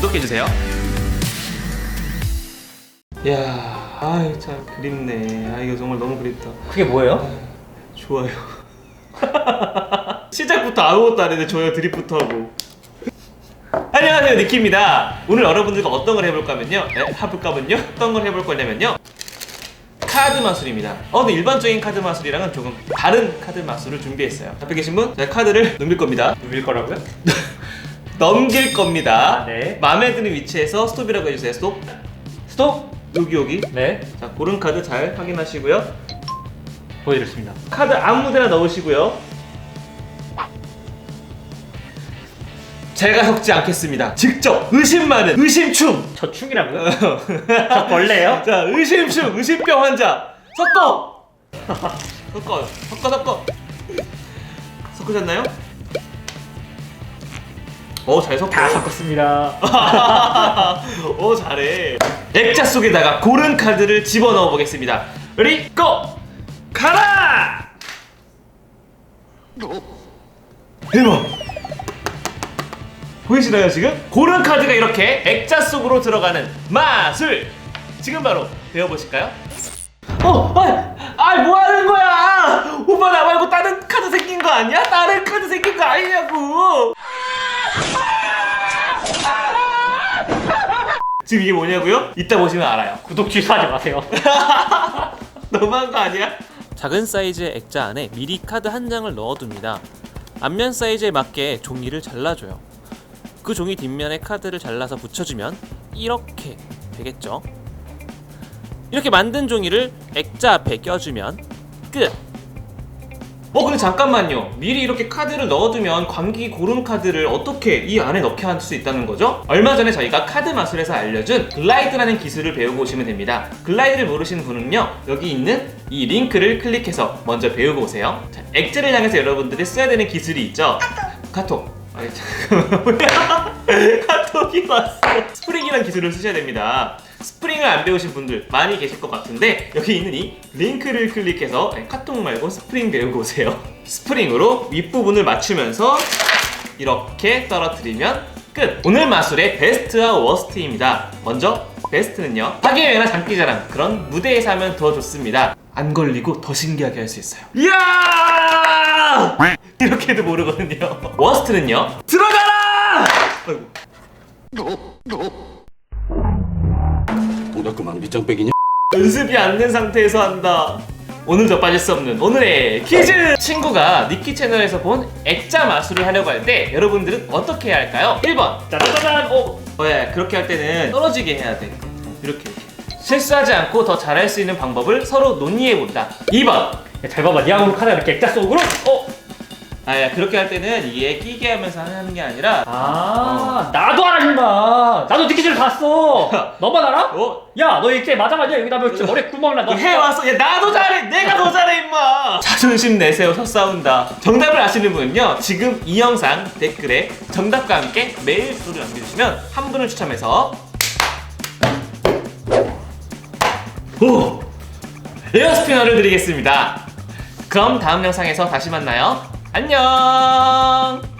주세요. 야, 아이 참 그립네. 아 이거 정말 너무 그립다. 그게 뭐예요? 좋아요. 시작부터 아무것도 안 했는데 좋아요 드립부터 하고. 안녕하세요 니키입니다. 오늘 여러분들과 어떤 걸 해볼까 하면요. 네, 해볼까 하면요. 어떤 걸 해볼 거냐면요. 카드 마술입니다. 어, 근데 일반적인 카드 마술이랑은 조금 다른 카드 마술을 준비했어요. 앞에 계신 분, 제가 카드를 넘길 겁니다. 누빌 거라고요? 넘길 겁니다. 아, 네. 마음에 드는 위치에서 스톱이라고 해주세요. 스톱. 스톱! 여기 여기. 네, 자, 고른 카드 잘 확인하시고요. 보여드렸습니다. 카드 아무데나 넣으시고요. 제가 섞지 않겠습니다. 직접 의심 많은 의심충. 저 충이라고요? 저 벌레요? 자, 의심충, 의심병 환자. 섞어. 섞어, 섞어, 섞어. 섞으셨나요? 어, 잘 섞어. 다 섞었습니다. 오 잘해. 액자 속에다가 고른 카드를 집어 넣어 보겠습니다. 레디 고! 가라! 대박. 보이시나요 지금? 고른 카드가 이렇게 액자 속으로 들어가는 마술. 지금 바로 배워보실까요? 어, 아, 아, 뭐 하는 거야? 오빠 나 말고 다른 카드 생긴 거 아니야? 다른 카드 생긴 거 아니냐고? 지금 이게 뭐냐고요? 이따 보시면 알아요. 구독 취소하지 마세요. 너무한 거 아니야? 작은 사이즈의 액자 안에 미리 카드 한 장을 넣어둡니다. 앞면 사이즈에 맞게 종이를 잘라줘요. 그 종이 뒷면에 카드를 잘라서 붙여주면 이렇게 되겠죠. 이렇게 만든 종이를 액자 앞에 껴주면 끝. 어 근데 잠깐만요. 미리 이렇게 카드를 넣어두면 관기 고른 카드를 어떻게 이 안에 넣게 할 수 있다는 거죠? 얼마 전에 저희가 카드 마술에서 알려준 글라이드라는 기술을 배우고 오시면 됩니다. 글라이드를 모르시는 분은요 여기 있는 이 링크를 클릭해서 먼저 배우고 오세요. 자, 액자를 향해서 여러분들이 써야 되는 기술이 있죠. 카톡. 아니 잠깐만? 카톡이 왔어. 스프링이라는 기술을 쓰셔야 됩니다. 스프링을 안 배우신 분들 많이 계실 것 같은데 여기 있는 이 링크를 클릭해서 아니, 카톡 말고 스프링 배우고 오세요. 스프링으로 윗부분을 맞추면서 이렇게 떨어뜨리면 끝! 오늘 마술의 베스트와 워스트입니다. 먼저 베스트는요. 파괴여행이나 장기자랑 그런 무대에서 하면 더 좋습니다. 안 걸리고 더 신기하게 할 수 있어요. 이야! 이렇게도 모르거든요. 워스트는요. 들어가라! 아이고. 동작그만 밑장 빼기냐? 연습이 안 된 상태에서 한다. 오늘도 빠질 수 없는 오늘의 퀴즈! 친구가 니키 채널에서 본 액자 마술을 하려고 할 때 여러분들은 어떻게 해야 할까요? 1번. 짜자잔! 오! 어, 예, 그렇게 할 때는 떨어지게 해야 돼. 이렇게, 이렇게. 실수하지 않고 더 잘할 수 있는 방법을 서로 논의해 본다. 2번. 야, 잘 봐봐. 니아으로 카드 이렇게 액자 속으로? 어? 아, 야, 그렇게 할 때는 이게 끼게 하면서 하는 게 아니라, 아, 나도 알아, 임마. 나도 니키즈를 봤어. 너만 알아? 어? 야, 너 이렇게 맞아 맞아 여기다 몇 머리 구멍 나. 너 해왔어. 야, 나도 잘해. 내가 더 잘해, 임마. 자존심 내세워서 싸운다. 정답을 아시는 분은요, 지금 이 영상 댓글에 정답과 함께 메일 주소를 남겨주시면 한 분을 추첨해서 오! 에어스피너를 드리겠습니다. 그럼 다음 영상에서 다시 만나요. 안녕!